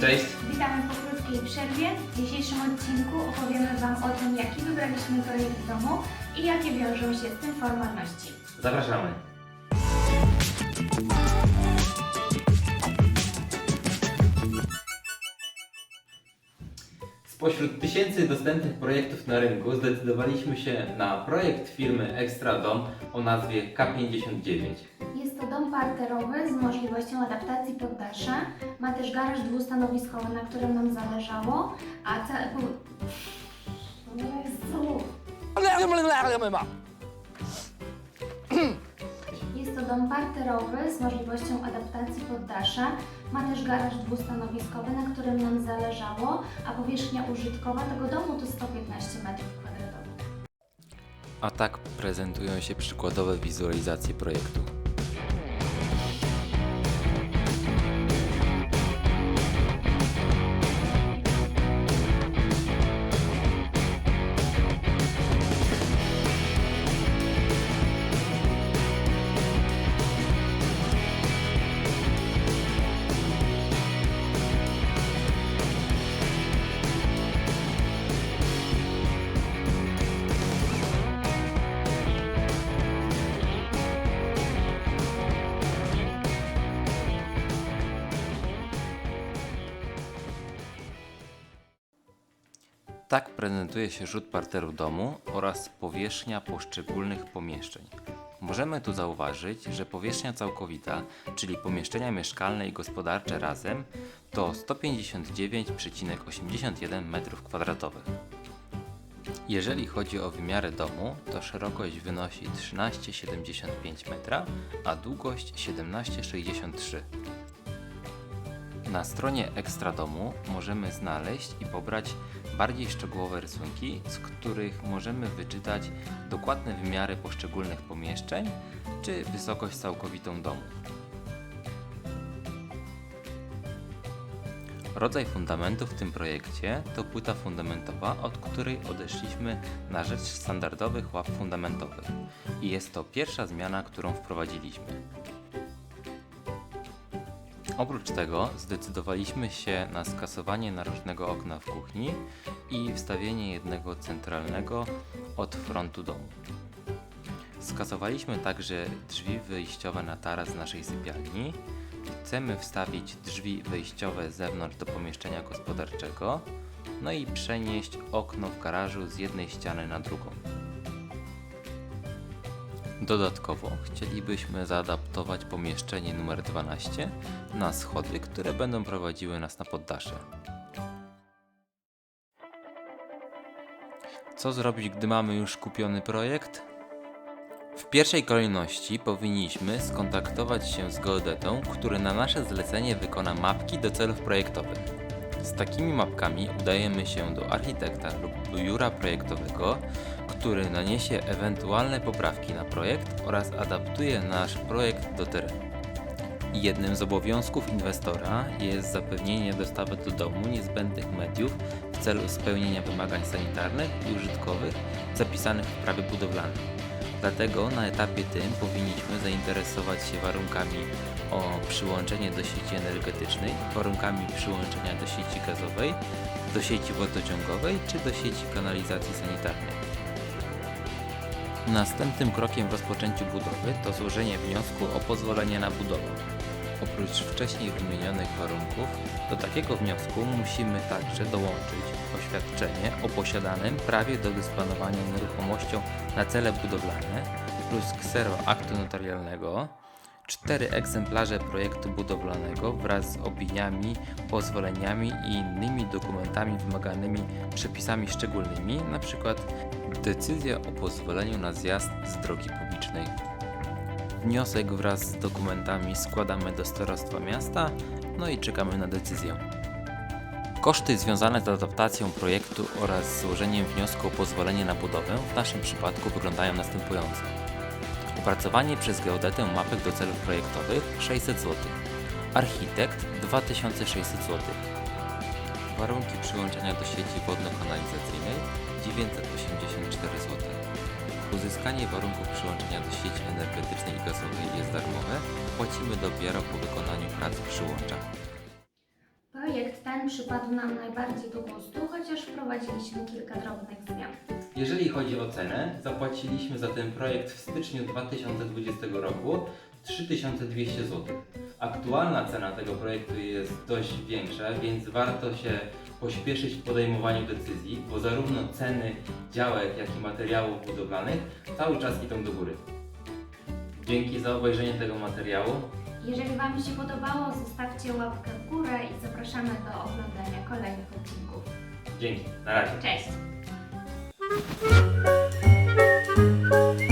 Cześć. Witamy po krótkiej przerwie. W dzisiejszym odcinku opowiemy Wam o tym, jaki wybraliśmy projekt domu i jakie wiążą się z tym formalności. Zapraszamy. Spośród tysięcy dostępnych projektów na rynku zdecydowaliśmy się na projekt firmy Extra Dom o nazwie K59. Dom parterowy z możliwością adaptacji poddasza. Ma też garaż dwustanowiskowy, na którym nam zależało, a całe... Jezu. Jest to dom parterowy z możliwością adaptacji poddasza. Ma też garaż dwustanowiskowy, na którym nam zależało, a powierzchnia użytkowa tego domu to 115 m2. A tak prezentują się przykładowe wizualizacje projektu. Tak prezentuje się rzut parteru domu oraz powierzchnia poszczególnych pomieszczeń. Możemy tu zauważyć, że powierzchnia całkowita, czyli pomieszczenia mieszkalne i gospodarcze razem, to 159,81 m2. Jeżeli chodzi o wymiary domu, to szerokość wynosi 13,75 m, a długość 17,63 na stronie Ekstra Domu możemy znaleźć i pobrać bardziej szczegółowe rysunki, z których możemy wyczytać dokładne wymiary poszczególnych pomieszczeń czy wysokość całkowitą domu. Rodzaj fundamentu w tym projekcie to płyta fundamentowa, od której odeszliśmy na rzecz standardowych ław fundamentowych i jest to pierwsza zmiana, którą wprowadziliśmy. Oprócz tego zdecydowaliśmy się na skasowanie narożnego okna w kuchni i wstawienie jednego centralnego od frontu domu. Skasowaliśmy także drzwi wyjściowe na taras naszej sypialni. Chcemy wstawić drzwi wyjściowe z zewnątrz do pomieszczenia gospodarczego, no i przenieść okno w garażu z jednej ściany na drugą. Dodatkowo chcielibyśmy zaadaptować pomieszczenie numer 12 na schody, które będą prowadziły nas na poddasze. Co zrobić, gdy mamy już kupiony projekt? W pierwszej kolejności powinniśmy skontaktować się z geodetą, który na nasze zlecenie wykona mapki do celów projektowych. Z takimi mapkami udajemy się do architekta lub biura projektowego, który naniesie ewentualne poprawki na projekt oraz adaptuje nasz projekt do terenu. Jednym z obowiązków inwestora jest zapewnienie dostawy do domu niezbędnych mediów w celu spełnienia wymagań sanitarnych i użytkowych zapisanych w prawie budowlanym. Dlatego na etapie tym powinniśmy zainteresować się warunkami o przyłączenie do sieci energetycznej, warunkami przyłączenia do sieci gazowej, do sieci wodociągowej czy do sieci kanalizacji sanitarnej. Następnym krokiem w rozpoczęciu budowy to złożenie wniosku o pozwolenie na budowę. Oprócz wcześniej wymienionych warunków, do takiego wniosku musimy także dołączyć oświadczenie o posiadanym prawie do dysponowania nieruchomością na cele budowlane plus ksero aktu notarialnego, cztery egzemplarze projektu budowlanego wraz z opiniami, pozwoleniami i innymi dokumentami wymaganymi przepisami szczególnymi, np. decyzja o pozwoleniu na zjazd z drogi publicznej. Wniosek wraz z dokumentami składamy do starostwa miasta, no i czekamy na decyzję. Koszty związane z adaptacją projektu oraz złożeniem wniosku o pozwolenie na budowę w naszym przypadku wyglądają następująco. Opracowanie przez geodetę mapek do celów projektowych 600 zł. Architekt 2600 zł. Warunki przyłączenia do sieci wodno-kanalizacyjnej 984 zł. Uzyskanie warunków przyłączenia do sieci energetycznej i gazowej jest darmowe. Płacimy dopiero po wykonaniu prac. Projekt projekt ten przypadł nam najbardziej do gustu, chociaż wprowadziliśmy kilka drobnych zmian. Jeżeli chodzi o cenę, zapłaciliśmy za ten projekt w styczniu 2020 roku 3200 zł. Aktualna cena tego projektu jest dość większa, więc warto się pośpieszyć w podejmowaniu decyzji, bo zarówno ceny działek, jak i materiałów budowlanych cały czas idą do góry. Dzięki za obejrzenie tego materiału. Jeżeli Wam się podobało, zostawcie łapkę w górę i zapraszamy do oglądania kolejnych odcinków. Dzięki. Na razie. Cześć! Thank you.